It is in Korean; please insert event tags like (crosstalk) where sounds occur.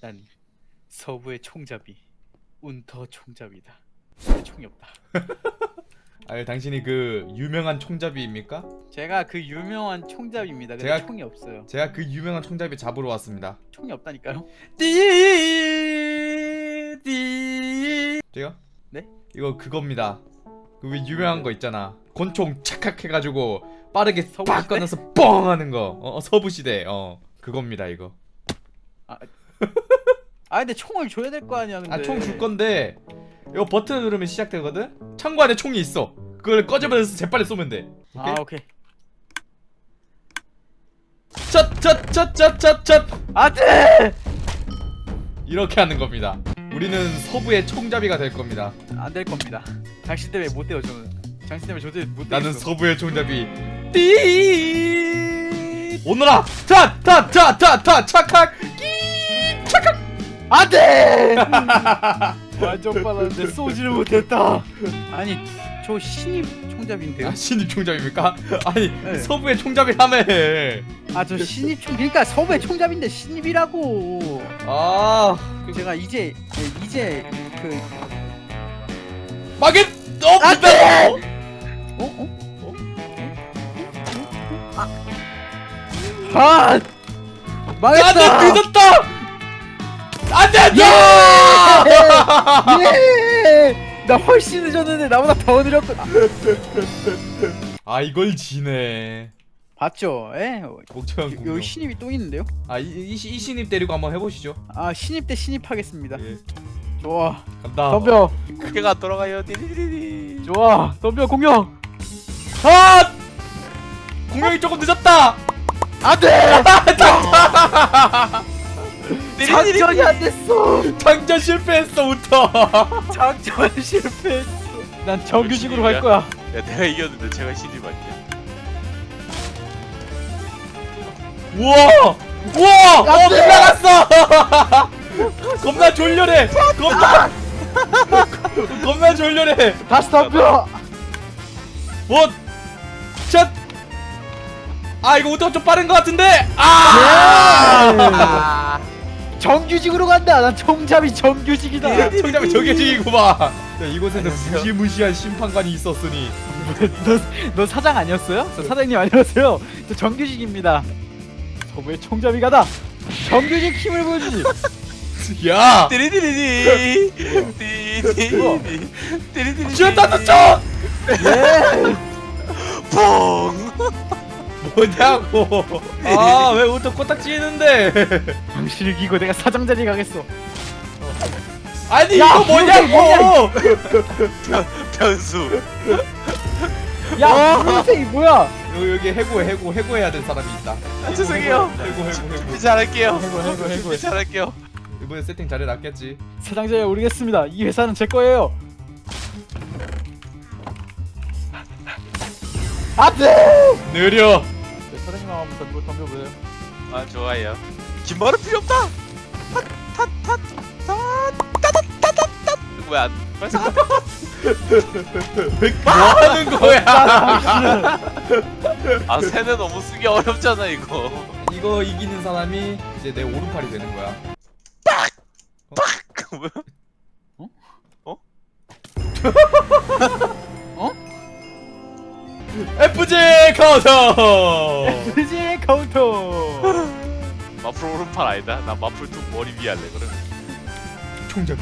난 서부의 총잡이 운터 총잡이다. 총이 없다. (laughs) 아 당신이 그 유명한 총잡이입니까? 제가 그 유명한 총잡이입니다. 근데 제가- 총이 없어요. 제가 그 유명한 총잡이 잡으러 왔습니다. 총이 없다니까요. 띠띠 제가? 네? 이거 그겁니다. 그 왜 유명한 거 있잖아. 권총 착각해가지고 빠르게 서부 빡 시대? 꺼내서 뻥 하는 거. 어, 어, 서부 시대. 어 그겁니다 이거. 아 근데 총을 줘야 될 거 아니야. 근데. 아 총 줄 건데 이거 버튼 누르면 시작되거든. 창고 안에 총이 있어. 그걸 꺼져버려서 재빨리 쏘면 돼. 오케이? 아 오케이. 찻찻찻찻찻 안돼. 이렇게 하는 겁니다. 우리는 서부의 총잡이가 될 겁니다. 안 될 겁니다. 당신 때문에 못 돼요 저는. 당신 때문에 도저히 못 나는 되겠어. 서부의 총잡이. 띠 오너라 타 타 타 타 타 착각 끼 착각 안돼. (laughs) 완전 빨랐는데 쏘지를 못했다. 아니 저 신입 총잡인데요. 아 신입 총잡입니까? (laughs) 아니 네. 서부의 총잡이라며. 아 저 신입 총 그러니까 서부의 총잡인데 신입이라고. 아 제가 이제 네, 이제 그 마겟 어안 돼! 어? 어? 어? 아! 아! 망했다! 안돼 늦었다. 안돼 예! 나 훨씬 늦었는데 나보다 더 느렸구나. 아 이걸 지네. 봤죠? 예? 공룡. 여기 신입이 또 있는데요? 아이 이, 이 신입 데리고 한번 해보시죠. 아 신입 대 신입 하겠습니다. 예. 좋아. 간다. 덤벼. 그게가 돌아가요. 디리리리. 좋아. 덤벼 공룡. 아! 공룡이 조금 늦었다. 안돼. (laughs) 장전이 안 됐어. 장전 실패했어 우터. (laughs) 장전 실패했어. 난 정규직으로 갈 거야. 야 내가 이겼는데 제가 신입 아니야? 우와! 우와! 어안 돼! 빗나갔어! 겁나 졸려래! (laughs) 겁나! 겁나 (laughs) 졸려래! 다시 덤벼. 뭐? 샷! 아 이거 우터가 좀 빠른 것 같은데? 아! 정규직으로 간다. 난 총잡이 정규직이다. 저게지구만. 야, 이곳에는 안녕하세요. 무시무시한 심판관이 있었으니 너, 너 사장 아니었어요? 저 사장님 아니었어요? 저 정규직입니다. 서부의 총잡이 가다. 정규직 힘을 보여주지. 야! 디리디리리. 디리디리. 디리디리. 쥐었다 쫓아! 예. 퐁. 뭐냐고 아왜 우터 코딱지는데 당신을 이기고 내가 사장 자리 가겠어. 아니 야, 이거 뭐냐고 변수. 야, 인생이 뭐야? 여기, 여기 해고 해고 해고해야 될 사람이 있다 아, 죄송해요. 해고 해고 해고 잘할게요. 해고, 해고, 해고. 준비 잘할게요. 이번에 세팅 잘해놨겠지 사장 자리 오르겠습니다. 이 회사는 제 거예요. 안돼! 느려. 네, 차량이 나오면서 그걸 덤벼보세요. 아 좋아요. 긴 말은 필요 없다. 왜안 벌써 뭐 하는 거야? 아 새는 너무 쓰기 어렵잖아 이거. 이거 이기는 사람이 이제 내 오른팔이 되는 거야. 빡! 어? 어? 어? FG 카운터 그지 카운터. 마플 오른팔 아니다. 나 마플 두 머리 위 할래 그럼. 총잡이